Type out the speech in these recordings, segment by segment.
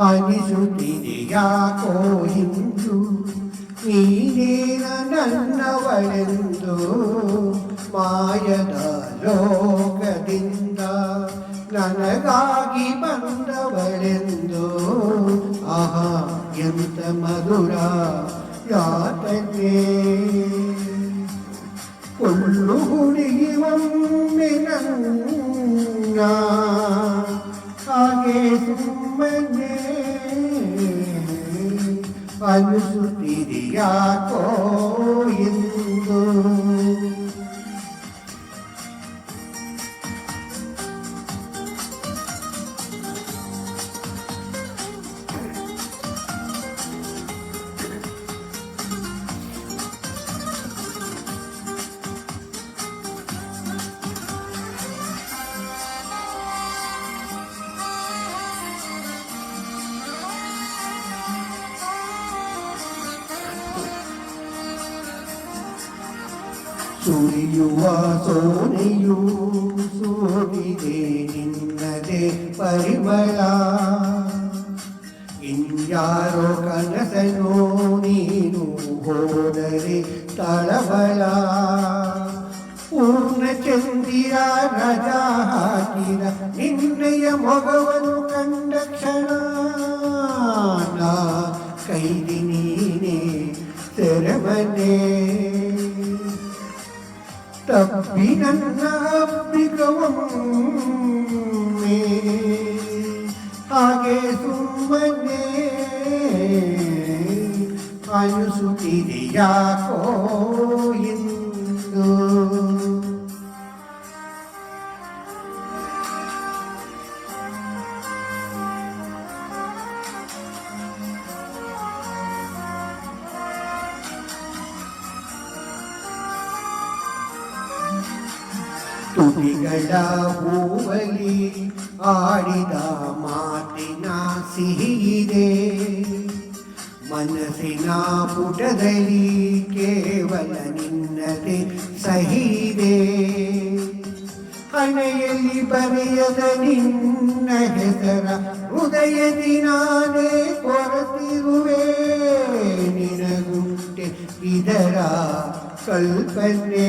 ಅನಿಸುತ್ತಿದೆಯಾಕೋ ಹಿಂದು ನೀನೇನ ನನ್ನವಳೆಂದು ಮಾಯದ ಲೋಕದಿಂದ ನನಗಾಗಿ ಬಂದವಳೆಂದು ಆಹಾ ಎಂತ ಮಧುರ ಯಾತನೆ ಕೊಳ್ಳು ಹುಡುಗಿ ಒಮ್ಮೆ ನನ್ನ ಹಾಗೆ ಸುಮ್ಮನೆ മരുതിരിയാക്കോ ഇന്ദു ಸುರಿಯುವ ಸೋನೆಯು ಸೋರಿದೆ ನಿನ್ನದೆ ಪರಿಮಳ. ಇನ್ಯಾರೋ ಕನಸನೋ ನೀನು ಹೋದರೆ ತಳಬಲ. ಪೂರ್ಣ ಚಂದಿರ ರಜಾ ಹಾಕಿದ ನಿನ್ನಯ ಮೊಗವನ್ನು ಕಂಡ ಕ್ಷಣ. ಕೈದಿ ನೀನೇ ತೆರಮನೆ ತಪ್ಪಿ ನನ್ನ ಅಪ್ಪಿಕವೊಮ್ಮೆ ಹಾಗೆ ಸುಮ್ಮನೆ ಅನಿಸುತ್ತಿದೆಯಾಕೋ ಎಂದು ತುಟಿಗಳ ಹೂವಲಿ ಆಡಿದ ಮಾತಿನ ಸಿಹಿದೆ ಮನಸ್ಸಿನ ಪುಟದಲ್ಲಿ ಕೇವಲ ನಿನ್ನದೆ ಸಹಿದೆ ಹಣೆಯಲ್ಲಿ ಬರೆಯದ ನಿನ್ನ ಹೆಸರ ಹೃದಯದಿ ನಾನೇ ಕೊರತಿರುವೆ ನಿನಗುಂಟೆ ಇದರ ಕಲ್ಪನೆ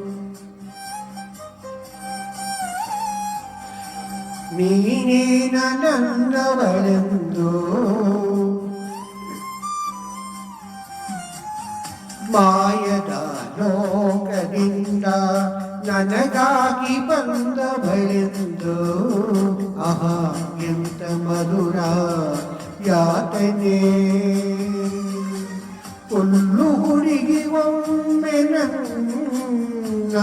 ನೀನೇನ ನನ್ನವಳೆಂದು ಮಾಯದ ಲೋಕದಿಂದ ನನಗಾಗಿ ಬಂದವಳೆಂದು. ಆಹಾ, ಎಂತ ಮಧುರ ಯಾತನೆ. ಹುಲ್ಲು ಹುಡುಗಿ ಒಮ್ಮೆ ನನ್ನ.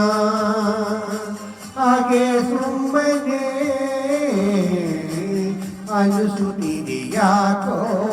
ಹಾಗೆ ಸುಮ್ಮನೆ ছুটি দিয়া কো